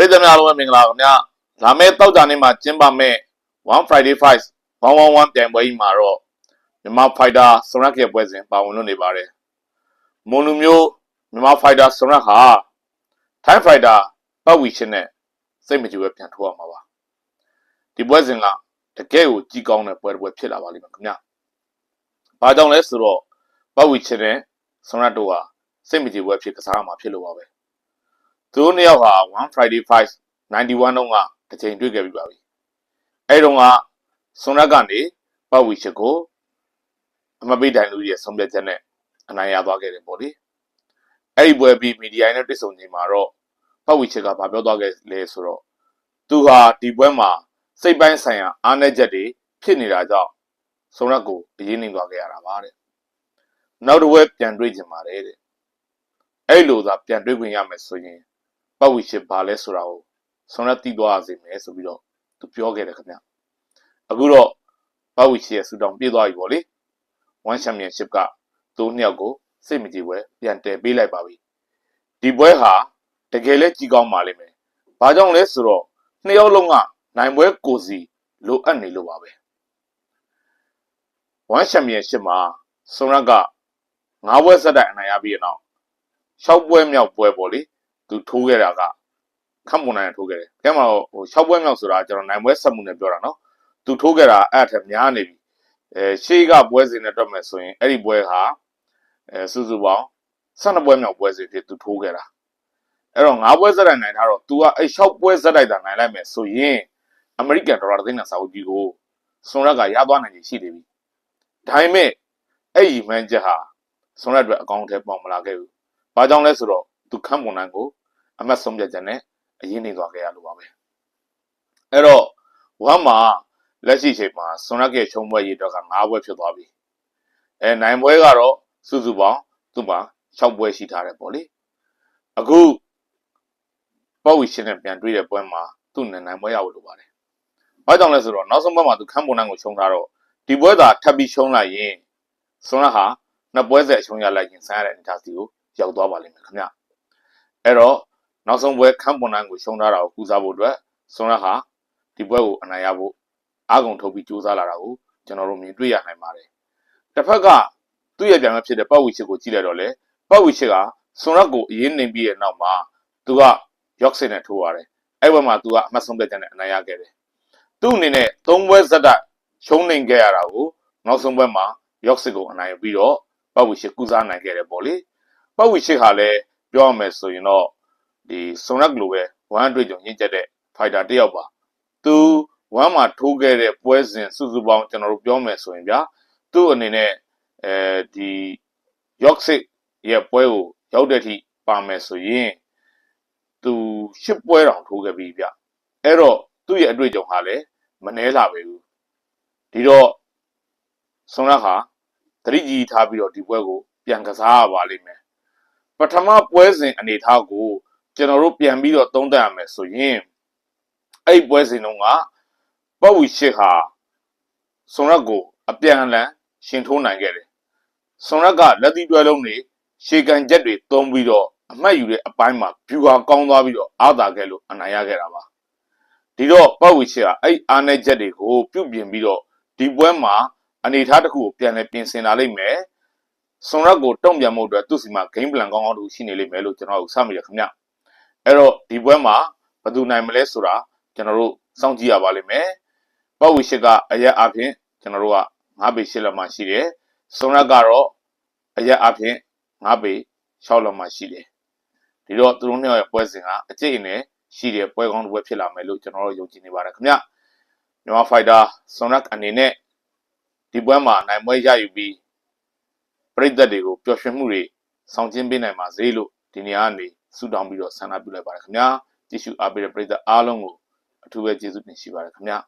ပြည်သူများအားလုံးပဲမင်္ဂလာပါခင်ဗျာလာမယ့်တောက်ကြနေ့မှာကျင်းပမယ့်1 Friday Fight 111ပြိုင်ပွဲကြီးမှာတော့မြန်မာ Fighter စရက်ရဲ့ပွဲစဉ်ပါဝင်လို့နေပါတယ်မွန်လူမျိုးမြန်မာ Fighter စရက်ဟာ Thai Fighter ပတ်ဝီချင်းနဲ့စိတ်မကြည်ပဲပြန်ထိုးရမှာပါဒီပွဲစဉ်ကတကယ်ကိုကြီးကောင်းတဲ့ပွဲတစ်ပွဲဖြစ်လာပါလိမ့်မယ်ခင်ဗျာဘာကြောင့်လဲဆိုတော့ပတ်ဝီချင်းနဲ့စရက်တို့ဟာစိတ်မကြည်ပွဲဖြစ်ကစားရမှာဖြစ်လို့ပါပဲ သူတို့နှစ်ယောက်ဟာ1 Friday 5 91တုန်းကတစ်ချိန်တွေ့ခဲ့ပြီးပါပြီ။အဲဒီတုန်းကဆွန်ရက်ကနေပတ်ဝီချစ်ကိုအမပိတ်တိုင်လူကြီးရဲ့ဆုံးဖြတ်ချက်နဲ့အနိုင်ရသွားခဲ့တယ်ပေါ့လေ။အဲဒီပွဲပြီးမီဒီယာနဲ့တွေ့ဆုံချိန်မှာတော့ပတ်ဝီချစ်ကဗာပြောသွားခဲ့လဲဆိုတော့သူဟာဒီပွဲမှာစိတ်ပိုင်းဆိုင်ရာအားနည်းချက်တွေဖြစ်နေတာကြောင့်ဆွန်ရက်ကိုအရေးနှိမ်သွားခဲ့ရတာပါတဲ့။နောက်တစ်ပွဲပြန်တွေ့ကြပါတယ်တဲ့။အဲ့လိုသာပြန်တွေ့ခွင့်ရမယ်ဆိုရင် ပတ်ဝီချစ်ဘာလဲဆိုတာကိုဆွန်ရက်သိသွားစေမယ်ဆိုပြီးတော့သူပြောခဲ့တယ်ခင်ဗျအခုတော့ပတ်ဝီချစ်ရဲ့ဆူတောင်းပြေးသွားပြီပေါ့လေဝမ်ချန်ပီယံရှစ်ကသူနှစ်ယောက်ကိုစိတ်မကြည်ပွဲပြန်တည်ပေးလိုက်ပါပြီဒီပွဲဟာတကယ်လဲကြီးကောင်းပါလိမ့်မယ်ဘာကြောင့်လဲဆိုတော့နှစ်ယောက်လုံးကနိုင်ပွဲကိုစီလိုအပ်နေလို့ပါပဲဝမ်ချန်ပီယံရှစ်မှာဆွန်ရက်က၅ပွဲဆက်တိုက်အနိုင်ရပြီးတဲ့နောက်၆ပွဲမြောက်ပွဲပေါ့လေ သူထိုးခဲ့တာကခတ်မွန်နိုင်ထိုးခဲ့တယ်။ကဲမှာဟို6ပွဲမြောက်ဆိုတာကျွန်တော်နိုင်ပွဲဆက်မှုနဲ့ပြောတာနော်။သူထိုးခဲ့တာအဲ့အထက်များနေပြီ။အဲရှေးကပွဲစဉ်နဲ့တွက်မယ်ဆိုရင်အဲ့ဒီပွဲဟာအဲစုစုပေါင်း12ပွဲမြောက်ပွဲစဉ်ဖြစ်သူထိုးခဲ့တာ။အဲ့တော့9ပွဲဇက်တိုက်နိုင်ထားတော့ तू ကအဲ့6ပွဲဇက်တိုက်တာနိုင်လိုက်မယ်ဆိုရင်အမေရိကန်ဒေါ်လာသိန်းနဲ့စာအုပ်ကြီးကိုဆွန်ရက်ကရသွားနိုင်ချေရှိနေပြီ။ဒါပေမဲ့အဲ့ဒီမှန်းချက်ဟာဆွန်ရက်အတွက်အကောင့်ထဲပေါင်မလာခဲ့ဘူး။ဘာကြောင့်လဲဆိုတော့သူခန့်မွန်နိုင်ကို အမတ်ဆုံးဖြတ်ချက်နဲ့အရင်နေသွားခဲ့ရလို့ပါပဲအဲ့တော့ဝမ်မှာလက်ရှိချိန်မှာဆွန်ရက်ရဲ့ချုံပွဲရည်တော့က9ပွဲဖြစ်သွားပြီအဲနိုင်ပွဲကတော့စုစုပေါင်းသူ့မှာ6ပွဲရှိထားတယ်ပေါ့လေအခုပေါ့ဝီရှင်နဲ့ပြန်တွေ့တဲ့ပွဲမှာသူ့နဲ့နိုင်ပွဲရဖို့လိုပါတယ်ဘာကြောင့်လဲဆိုတော့နောက်ဆုံးပွဲမှာသူခန့်မွန်နိုင်ကိုချုံထားတော့ဒီပွဲသာထပ်ပြီးချုံလိုက်ရင်ဆွန်ရက်ဟာနှစ်ပွဲဆက်ချုံရလိုက်ရင်ဆန်းရတဲ့အနေအထားစီကိုရောက်သွားပါလိမ့်မယ်ခင်ဗျအဲ့တော့ နောက်ဆုံးပွဲခန့်ပွန်နိုင်ကိုရှုံးထားတာကိုကူစားဖို့အတွက်ဆွန်ရက်ဟာဒီပွဲကိုအနိုင်ရဖို့အားကုန်ထုတ်ပြီးကြိုးစားလာတာကိုကျွန်တော်တို့မြင်တွေ့ရနိုင်ပါတယ်တစ်ဖက်ကသူ့ရဲ့ပြန်မဖြစ်တဲ့ပတ်ဝီချစ်ကိုကြည့်လိုက်တော့လေပတ်ဝီချစ်ကဆွန်ရက်ကိုအရင်နေပြီးတဲ့နောက်မှာသူကရော့စစ်နဲ့ထိုးရတယ်အဲ့ဘက်မှာသူကအမှတ်ဆုံးပြတဲ့နဲ့အနိုင်ရခဲ့တယ်သူ့အနေနဲ့သုံးပွဲဇက်တိုက်ရှုံးနေခဲ့ရတာကိုနောက်ဆုံးပွဲမှာရော့စစ်ကိုအနိုင်ပြီးတော့ပတ်ဝီချစ်ကူစားနိုင်ခဲ့တယ်ပေါ့လေပတ်ဝီချစ်ဟာလည်းပြောရမယ်ဆိုရင်တော့ ဒီဆွန်ရက်လိုပဲဝမ်တွေ့ကြုံရင့်ကျက်တဲ့ fighter တစ်ယောက်ပါသူဝမ်မှာထိုးခဲ့တဲ့ပွဲစဉ်စုစုပေါင်းကျွန်တော်တို့ပြောမယ်ဆိုရင်ဗျာသူ့အနေနဲ့အဲဒီ York Six ရဲ့ပွဲကိုရောက်တဲ့အထိပါမယ်ဆိုရင်သူရှစ်ပွဲတောင်ထိုးခဲ့ပြီဗျအဲ့တော့သူ့ရဲ့အတွေ့အကြုံဟာလည်းမနှဲလာပဲဘူးဒီတော့ဆွန်ရက်ဟာသတိကြီးထားပြီးတော့ဒီပွဲကို ပြန်ကစားရပါလိမ့်မယ်ပထမပွဲစဉ်အနေထားကို ကျွန်တော်တို့ပြန်ပြီးတော့သုံးသပ်ရမယ်ဆိုရင်အဲ့ပွဲစဉ်တုန်းကပတ်ဝီရှစ်ဟာဆွန်ရက်ကိုအပြန်အလှန်ရှင်ထိုးနိုင်ခဲ့တယ်ဆွန်ရက်ကလက်သီးတွဲလုံးတွေရှေကန်ချက်တွေသုံးပြီးတော့အမှတ်ယူတဲ့အပိုင်းမှာဗျူဟာကောင်းသွားပြီးတော့အာသာခဲ့လို့အနိုင်ရခဲ့တာပါဒီတော့ပတ်ဝီရှစ်ဟာအဲ့အာနယ်ချက်တွေကိုပြုတ်ပြင်ပြီးတော့ဒီပွဲမှာအနေထားတစ်ခုကိုပြန်လဲပြင်ဆင်လာလိမ့်မယ်ဆွန်ရက်ကိုတုံ့ပြန်မှုအတွက်သူ့စီမှာ game plan ကောင်းကောင်းတူရှိနေလိမ့်မယ်လို့ကျွန်တော်တို့စမိရခင်ဗျ အဲ့တော့ဒီပွဲမှာဘယ်သူနိုင်မလဲဆိုတာကျွန်တော်တို့စောင့်ကြည့်ရပါလိမ့်မယ်ပတ်ဝီရှစ်ကအရက်အပြင်ကျွန်တော်တို့က9ပေ10လက်မှရှိတယ်ဆွန်ရက်ကတော့အရက်အပြင်9ပေ6လက်မှရှိတယ်ဒီတော့သူတို့နှစ်ယောက်ရဲ့ပွဲစဉ်ကအကျိတ်အနယ်ရှိတဲ့ပွဲကောင်းတစ်ပွဲဖြစ်လာမယ်လို့ကျွန်တော်တို့ယုံကြည်နေပါတယ်ခင်ဗျမြန်မာဖိုက်တာဆွန်ရက်အနေနဲ့ဒီပွဲမှာနိုင်ပွဲရယူပြီးပြည်သက်တွေကိုပျော်ရွှင်မှုတွေဆောင်ကျင်းပေးနိုင်ပါစေလို့ဒီနေရာကနေ ဆုတောင်းပြီးတော့ဆန္ဒပြုလိုက်ပါတယ်ခင်ဗျာကြည့်ရှုအားပေးတဲ့ပြည်သက်အားလုံးကိုအထူးပဲကျေးဇူးတင်ရှိပါတယ်ခင်ဗျာ